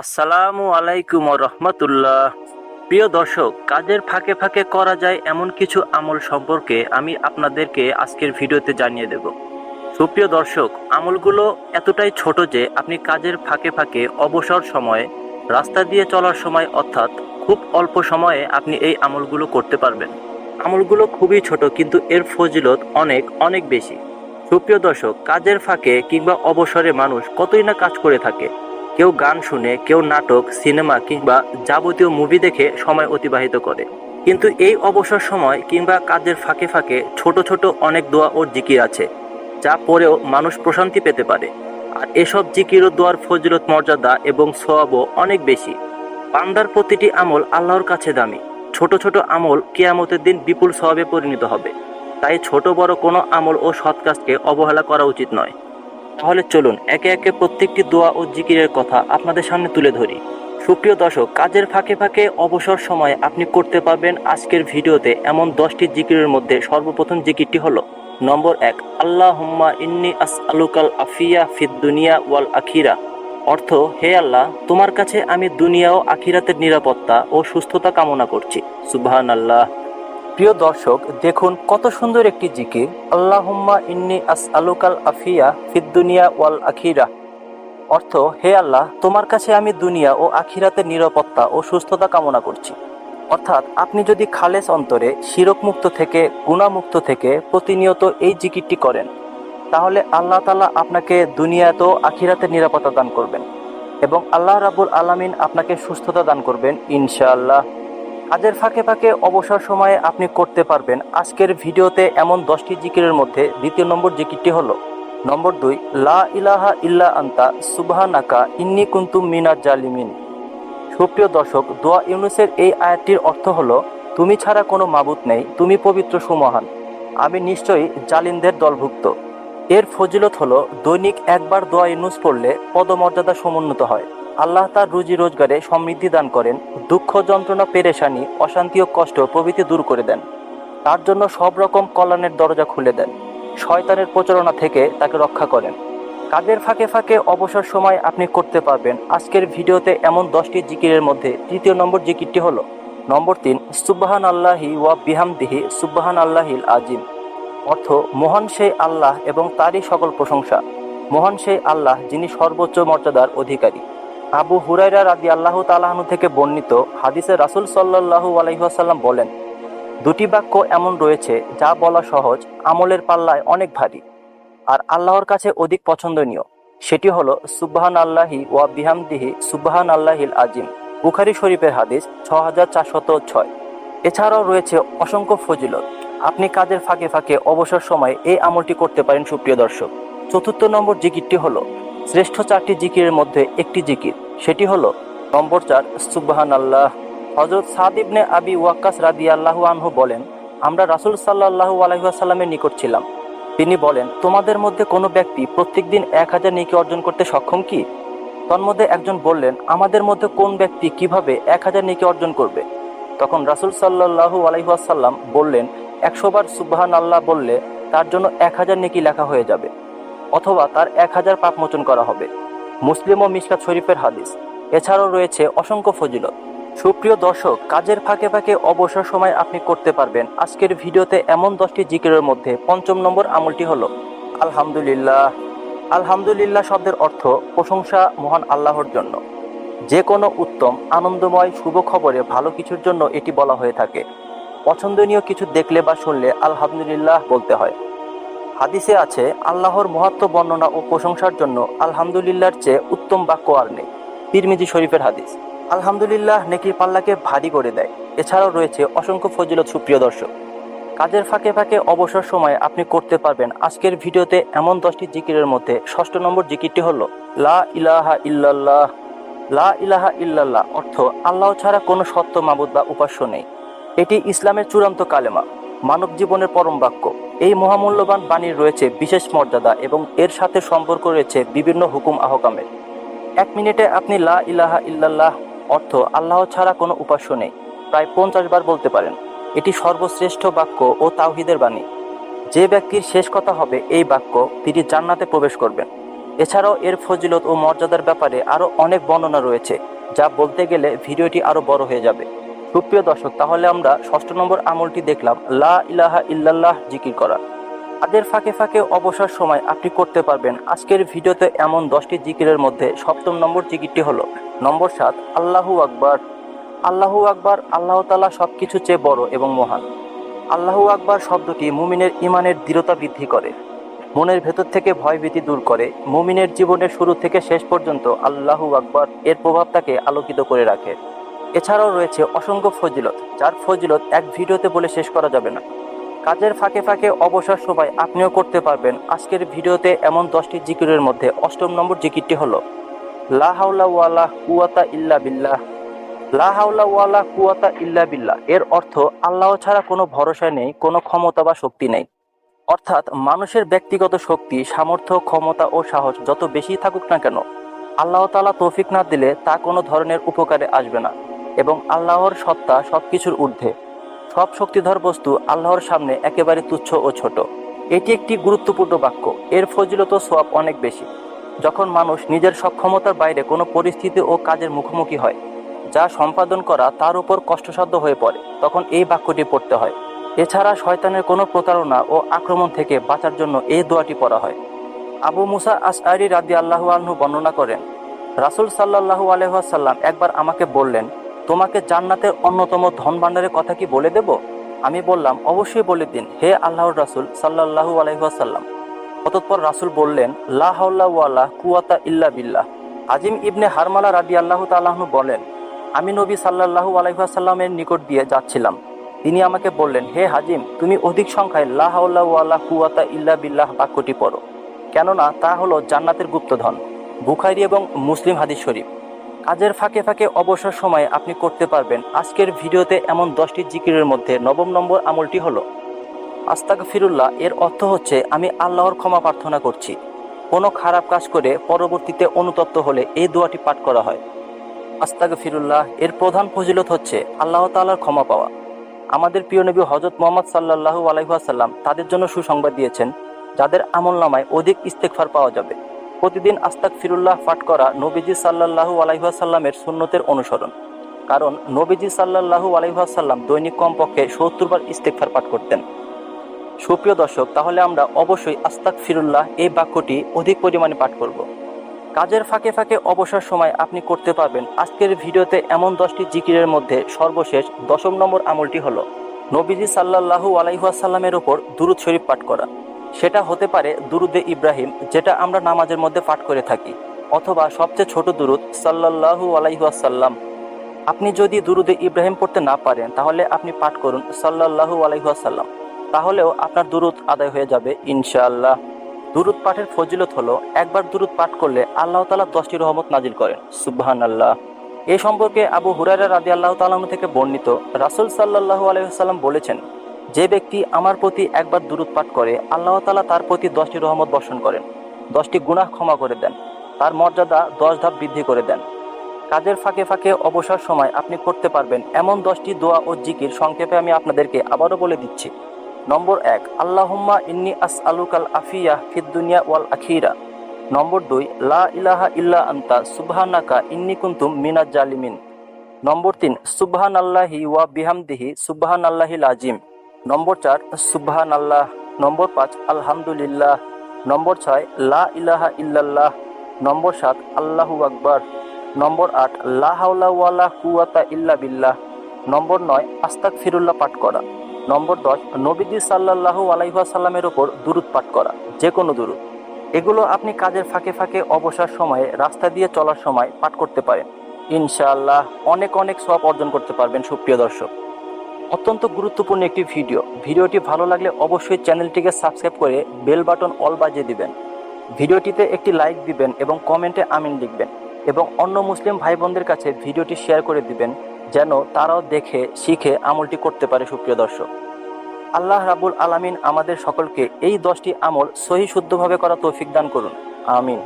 আসসালামু আলাইকুম রহমতুল্লাহ। প্রিয় দর্শক, কাজের ফাঁকে ফাঁকে করা যায় এমন কিছু আমল সম্পর্কে আমি আপনাদেরকে আজকের ভিডিওতে জানিয়ে দেব। সুপ্রিয় দর্শক, আমলগুলো এতটাই ছোট যে আপনি কাজের ফাঁকে ফাঁকে অবসর সময়ে রাস্তা দিয়ে চলার সময় অর্থাৎ খুব অল্প সময়ে আপনি এই আমলগুলো করতে পারবেন। আমলগুলো খুবই ছোট, কিন্তু এর ফজিলত অনেক অনেক বেশি। সুপ্রিয় দর্শক, কাজের ফাঁকে কিংবা অবসরে মানুষ কতই না কাজ করে থাকে কেউ গান শুনে, কেউ নাটক, সিনেমা কিংবা যাবতীয় মুভি দেখে সময় অতিবাহিত করে। কিন্তু এই অবসর সময় কিংবা কাজের ফাঁকে ফাঁকে ছোট ছোট অনেক দোয়া ও জিকির আছে, যা পরেও মানুষ প্রশান্তি পেতে পারে। আর এসব জিকির ও দোয়ার ফজিলত, মর্যাদা এবং সোয়াবও অনেক বেশি। বান্দার প্রতিটি আমল আল্লাহর কাছে দামি। ছোট ছোট আমল কেয়ামতের দিন বিপুল সওয়াবে পরিণত হবে। তাই ছোট বড় কোনো আমল ও সৎ কাজকে অবহেলা করা উচিত নয়। তাহলে চলুন একে একে প্রত্যেকটি দোয়া ও জিকিরের কথা আপনাদের সামনে তুলে ধরি। সুপ্রিয় দর্শক, কাজের ফাঁকে ফাঁকে অবসর সময় আপনি করতে পারবেন আজকের ভিডিওতে এমন দশটি জিকিরের মধ্যে সর্বপ্রথম জিকিরটি হলো, নম্বর এক আল্লাহ হুম্মা ইন্নি আস আলুকাল আফিয়া ফিদ দুনিয়া ওয়াল আখিরা। অর্থ, হে আল্লাহ, তোমার কাছে আমি দুনিয়া ও আখিরাতের নিরাপত্তা ও সুস্থতা কামনা করছি। সুবহান আল্লাহ প্রিয় দর্শক, দেখুন কত সুন্দর একটি জিকির। আল্লাহুম্মা ইন্নি আস আলুকাল আফিয়া ফিদ দুনিয়া ওয়াল আখিরা। অর্থ, হে আল্লাহ, তোমার কাছে আমি দুনিয়া ও আখিরাতের নিরাপত্তা ও সুস্থতা কামনা করছি। অর্থাৎ, আপনি যদি খালেস অন্তরে শিরক মুক্ত থেকে, গুণামুক্ত থেকে প্রতিনিয়ত এই জিকিরটি করেন, তাহলে আল্লাহ তালা আপনাকে দুনিয়াতেও আখিরাতের নিরাপত্তা দান করবেন এবং আল্লাহ রাবুল আলামিন আপনাকে সুস্থতা দান করবেন ইনশাআল্লাহ। কাজের ফাঁকে ফাঁকে অবসর সময়ে আপনি করতে পারবেন। আজকের ভিডিওতে এমন দশটি জিকিরের মধ্যে দ্বিতীয় নম্বর জিকিরটি হলো, নম্বর দুই, লা ইলাহা ইল্লা আন্তা, সুবহানাকা ইন্নি কুন্তুম মিনাজ জালিমিন। সুপ্রিয় দর্শক, দোয়া ইউনুসের এই আয়াতটির অর্থ হলো, তুমি ছাড়া কোনো মাবুত নেই, তুমি পবিত্র সুমহান। আমি নিশ্চয়ই জালিনদের দলভুক্ত। এর ফজিলত হলো, দৈনিক একবার দোয়া ইউনুস পড়লে পদমর্যাদা সমুন্নত হয়। আল্লাহ তার রুজি রোজগারে সমৃদ্ধি দান করেন, দুঃখ যন্ত্রণা, পেরেশানি, অশান্তি ও কষ্ট প্রভৃতি দূর করে দেন। তার জন্য সব রকম কল্যাণের দরজা খুলে দেন। শয়তানের প্রচারণা থেকে তাকে রক্ষা করেন। কাজের ফাঁকে ফাঁকে অবসর সময় আপনি করতে পারবেন। আজকের ভিডিওতে এমন দশটি জিকিরের মধ্যে তৃতীয় নম্বর জিকিরটি হলো, নম্বর তিন সুব্বাহান আল্লাহি ওয়া বিহামদিহি সুব্বাহান আল্লাহিল আজিম। অর্থ, মহান সেই আল্লাহ এবং তারই সকল প্রশংসা। মহান সেই আল্লাহ যিনি সর্বোচ্চ মর্যাদার অধিকারী। আবু হুরাইরা রাদি আল্লাহ তালাহনু থেকে বর্ণিত হাদিসে রাসুল সাল্লাহু আলহিহাসাল্লাম বলেন, দুটি বাক্য এমন রয়েছে যা বলা সহজ, আমলের পাল্লায় অনেক ভারী। আর আল্লাহর কাছে অধিক পছন্দনীয়, সেটি হলো সুবহান আল্লাহি ওয়া বিহামদিহি সুবহান আল্লাহিল আজিম। বুখারি শরীফের হাদিস ছ হাজার চারশত ছয়। এছাড়াও রয়েছে অসংখ্য ফজিলত। আপনি কাজের ফাঁকে ফাঁকে অবসর সময়ে এই আমলটি করতে পারেন সুপ্রিয় দর্শক। চতুর্থ নম্বর জিকিরটি হলো, শ্রেষ্ঠ চারটি জিকিরের মধ্যে একটি জিকির। সেটি হলো নম্বর চার সুবহান আল্লাহ হজরত সাদ ইবনে আবি ওয়াক্কাস রাদি আল্লাহু আনহু বলেন, আমরা রাসুল সাল্লাহু আলহিহাসাল্লামের নিকট ছিলাম। তিনি বলেন, তোমাদের মধ্যে কোনো ব্যক্তি প্রত্যেকদিন এক হাজার নেকি অর্জন করতে সক্ষম কি? তন্মধ্যে একজন বললেন, আমাদের মধ্যে কোন ব্যক্তি কীভাবে এক হাজার নেকি অর্জন করবে? তখন রাসুল সাল্লাহু আলহিহাসাল্লাম বললেন, একশো বার সুবহান আল্লাহ বললে তার জন্য এক হাজার নেকি লেখা হয়ে যাবে, অথবা তার এক হাজার পাপ মোচন করা হবে। মুসলিম ও মিসকাত শরীফের হাদিস। এছাড়াও রয়েছে অসংখ্য ফজিলত। সুপ্রিয় দর্শক, কাজের ফাঁকে ফাঁকে অবসর সময় আপনি করতে পারবেন। আজকের ভিডিওতে এমন দশটি জিকিরের মধ্যে পঞ্চম নম্বর আমলটি হলো, আলহামদুলিল্লাহ। আলহামদুলিল্লাহ শব্দের অর্থ প্রশংসা মহান আল্লাহর জন্য। যে কোনো উত্তম, আনন্দময়, শুভ খবরে ভালো কিছুর জন্য এটি বলা হয়ে থাকে। পছন্দনীয় কিছু দেখলে বা শুনলে আলহামদুলিল্লাহ বলতে হয়। হাদিসে আছে, আল্লাহর মহাত্ম বর্ণনা ও প্রশংসার জন্য আলহামদুলিল্লাহর চেয়ে উত্তম বাক্য আর নেই। তিরমিজি শরীফের হাদিস। আলহামদুলিল্লাহ নেকির পাল্লাকে ভারী করে দেয়। এছাড়াও রয়েছে অসংখ্য ফজিলত সুপ্রিয় দর্শক। কাজের ফাঁকে ফাঁকে অবসর সময় আপনি করতে পারবেন আজকের ভিডিওতে এমন দশটি জিকিরের মধ্যে ষষ্ঠ নম্বর জিকিরটি হলো, লা ইলাহা ইল্লাল্লাহ। লা ইলাহা ইল্লাল্লাহ অর্থ আল্লাহ ছাড়া কোনো সত্য, মাবুদ বা উপাস্য নেই। এটি ইসলামের চূড়ান্ত কালেমা, মানব জীবনের পরম বাক্য। এই মহামূল্যবান বাণীর রয়েছে বিশেষ মর্যাদা এবং এর সাথে সম্পর্ক রয়েছে বিভিন্ন হুকুম আহকামের। এক মিনিটে আপনি লা ইলাহা ইল্লাল্লাহ অর্থ আল্লাহ ছাড়া কোনো উপাস্য নেই। প্রায় পঞ্চাশ বার বলতে পারেন, এটি সর্বশ্রেষ্ঠ বাক্য ও তাওহিদের বাণী। যে ব্যক্তির শেষ কথা হবে এই বাক্য, তিনি জান্নাতে প্রবেশ করবেন। এছাড়াও এর ফজিলত ও মর্যাদার ব্যাপারে আরও অনেক বর্ণনা রয়েছে, যা বলতে গেলে ভিডিওটি আরও বড় হয়ে যাবে। সুপ্রিয় দর্শক, তাহলে আমরা ষষ্ঠ নম্বর আমলটি দেখলাম, লা ইলাহা ইল্লাল্লাহ জিকির করা। কাজের ফাঁকে ফাঁকে অবসর সময় আপনি করতে পারবেন। আজকের ভিডিওতে এমন দশটি জিকিরের মধ্যে সপ্তম নম্বর জিকিরটি হলো, নম্বর সাত, আল্লাহু আকবার। আল্লাহু আকবার, আল্লাহ তালা সব কিছু চেয়ে বড় এবং মহান। আল্লাহু আকবার শব্দটি মুমিনের ইমানের দৃঢ়তা বৃদ্ধি করে। মনের ভেতর থেকে ভয়ভীতি দূর করে। মুমিনের জীবনের শুরু থেকে শেষ পর্যন্ত আল্লাহু আকবার এর প্রভাব তাকে আলোকিত করে রাখে। এছাড়াও রয়েছে অসংখ্য ফজিলত, যার ফজিলত এক ভিডিওতে বলে শেষ করা যাবে না। কাজের ফাঁকে ফাঁকে অবসর সময় আপনিও করতে পারবেন। আজকের ভিডিওতে এমন দশটি জিকিরের মধ্যে অষ্টম নম্বর জিকিরটি হলো, লা হাওলা ওয়ালা কুয়াতা ইল্লা বিল্লাহ। লা হাওলা ওয়ালা কুয়াতা ইল্লা বিল্লাহ। এর অর্থ, আল্লাহ ছাড়া কোনো ভরসা নেই, কোনো ক্ষমতা বা শক্তি নেই। অর্থাৎ, মানুষের ব্যক্তিগত শক্তি, সামর্থ্য, ক্ষমতা ও সাহস যত বেশি থাকুক না কেন, আল্লাহ তালা তৌফিক না দিলে তা কোনো ধরনের উপকারে আসবে না। এবং আল্লাহর সত্তা সব কিছুর ঊর্ধ্বে। সব শক্তিধর বস্তু আল্লাহর সামনে একেবারে তুচ্ছ ও ছোট। এটি একটি গুরুত্বপূর্ণ বাক্য। এর ফজিলত সোয়াব অনেক বেশি। যখন মানুষ নিজের সক্ষমতার বাইরে কোনো পরিস্থিতি ও কাজের মুখোমুখি হয়, যা সম্পাদন করা তার উপর কষ্টসাধ্য হয়ে পড়ে, তখন এই বাক্যটি পড়তে হয়। এছাড়া শয়তানের কোনো প্রতারণা ও আক্রমণ থেকে বাঁচার জন্য এই দোয়াটি পড়া হয়। আবু মুসা আসআরি রাদি আল্লাহু আনহু বর্ণনা করেন, রাসুল সাল্লাহু আলহাসাল্লাম একবার আমাকে বললেন তোমাকে জান্নাতের অন্যতম ধন ভাণ্ডারের কথা কি বলে দেব? আমি বললাম, অবশ্যই বলে দিন, হে আল্লাহর রাসুল সাল্লাহু আলহাসাল্লাম অতঃপর রাসুল বললেন, লা কুয়াতা ইল্লা বিল্লাহ। আজিম ইবনে হারমালা রাদি আল্লাহ তাল্লাহনু বলেন, আমি নবী সাল্লাহু আলহাসাল্লামের নিকট দিয়ে যাচ্ছিলাম। তিনি আমাকে বললেন, হে হাজিম, তুমি অধিক সংখ্যায় লা ওয়ালা কুয়াতা ইল্লা বিল্লাহ বাক্যটি পড়ো। কেননা তা হলো জান্নাতের গুপ্তধন। বুখারি এবং মুসলিম হাদিস শরীফ। কাজের ফাঁকে ফাঁকে অবসর সময়ে আপনি করতে পারবেন। আজকের ভিডিওতে এমন দশটি জিকিরের মধ্যে নবম নম্বর আমলটি হলো আস্তাক ফিরুল্লাহ এর অর্থ হচ্ছে আমি আল্লাহর ক্ষমা প্রার্থনা করছি। কোনো খারাপ কাজ করে পরবর্তীতে অনুতপ্ত হলে এই দোয়াটি পাঠ করা হয়। আস্তাক ফিরুল্লাহ এর প্রধান ফজিলত হচ্ছে আল্লাহ তাআলার ক্ষমা পাওয়া। আমাদের প্রিয় নবী হজরত মোহাম্মদ সাল্লাহু আলাইহাসাল্লাম তাদের জন্য সুসংবাদ দিয়েছেন, যাদের আমল নামায় অধিক ইস্তেকফার পাওয়া যাবে। প্রতিদিন আস্তাক ফিরুল্লাহ পাঠ করা নবীজি সাল্লাহু আলাইহাসাল্লামের সুন্নতের অনুসরণ। কারণ নবীজি সাল্লাহু আলাইহাসাল্লাম দৈনিক কমপক্ষে সত্তর বার ইস্তেকফার পাঠ করতেন। সুপ্রিয় দর্শক, তাহলে আমরা অবশ্যই আস্তাক ফিরুল্লাহ এই বাক্যটি অধিক পরিমাণে পাঠ করব। কাজের ফাঁকে ফাঁকে অবসর সময় আপনি করতে পারবেন। আজকের ভিডিওতে এমন দশটি জিকিরের মধ্যে সর্বশেষ দশম নম্বর আমলটি হলো, নবীজি সাল্লাহু আলাইহাসাল্লামের ওপর দুরুদ শরীফ পাঠ করা। সেটা হতে পারে দুরুদে ইব্রাহিম, যেটা আমরা নামাজের মধ্যে পাঠ করে থাকি, অথবা সবচেয়ে ছোট দুরুদ সাল্লাহু আলাইহাসাল্লাম আপনি যদি দুরুদে ইব্রাহিম পড়তে না পারেন, তাহলে আপনি পাঠ করুন সাল্লাহু আলাইহাসাল্লাম তাহলেও আপনার দুরুদ আদায় হয়ে যাবে, ইনশাআল্লাহ। দুরুদ পাঠের ফজিলত হলো, একবার দুরুদ পাঠ করলে আল্লাহ তালা দশটি রহমত নাজিল করেন। সুবহান আল্লাহ এ সম্পর্কে আবু হুরারা রাদি আল্লাহ তালাম থেকে বর্ণিত রাসুল সাল্লাহু আলহিহাল্লাম বলেছেন যে ব্যক্তি আমার প্রতি একবার দুরুদ পাঠ করে, আল্লাহ তালা তার প্রতি দশটি রহমত বর্ষণ করেন। দশটি গুনাহ ক্ষমা করে দেন। তার মর্যাদা দশ ধাপ বৃদ্ধি করে দেন। কাজের ফাঁকে ফাঁকে অবসর সময় আপনি করতে পারবেন। এমন দশটি দোয়া ও জিকির সংক্ষেপে আমি আপনাদেরকে আবারও বলে দিচ্ছি। নম্বর এক, আল্লাহুম্মা ইন্নি আস আলুকাল আফিয়া ফিদ্দুনিয়া ওয়াল আখিরা। নম্বর দুই, লা ইলাহা ইল্লা আন্তা, সুবহানাকা ইন্নি কুন্তুম মিনাজ জালিমিন। নম্বর তিন সুবহান আল্লাহি ওয়া বিহামদিহি সুবহান আল্লাহিল আজিম নম্বর চার সুবহান আল্লাহ নম্বর পাঁচ, আলহামদুলিল্লাহ। নম্বর ছয়, লা ইলাহা ইল্লাল্লাহ। নম্বর সাত, আল্লাহু আকবার। নম্বর আট, লা হাওলা কুয়াতা ইল্লা বিল্লাহ। নম্বর নয় আস্তাক ফিরুল্লাহ পাঠ করা। নম্বর দশ, নবীজি সাল্লাহু আলাইসাল্লামের ওপর দুরুদ পাঠ করা যে কোনো দুরুদ। এগুলো আপনি কাজের ফাঁকে ফাঁকে অবসর সময়ে রাস্তা দিয়ে চলার সময় পাঠ করতে পারেন। ইনশাআল্লাহ অনেক অনেক সব অর্জন করতে পারবেন সুপ্রিয় দর্শক। অত্যন্ত গুরুত্বপূর্ণ একটি ভিডিও। ভিডিওটি ভালো লাগলে অবশ্যই চ্যানেলটিকে সাবস্ক্রাইব করে বেল বাটন অল বাজিয়ে দিবেন। ভিডিওটিতে একটি লাইক দিবেন এবং কমেন্টে আমিন লিখবেন এবং অন্য মুসলিম ভাই বোনদের কাছে ভিডিওটি শেয়ার করে দিবেন যেন তারাও দেখে, শিখে আমলটি করতে পারে সুপ্রিয় দর্শক। আল্লাহ রাবুল আলামিন আমাদের সকলকে এই দশটি আমল সহি শুদ্ধভাবে করা তৌফিক দান করুন। আমিন।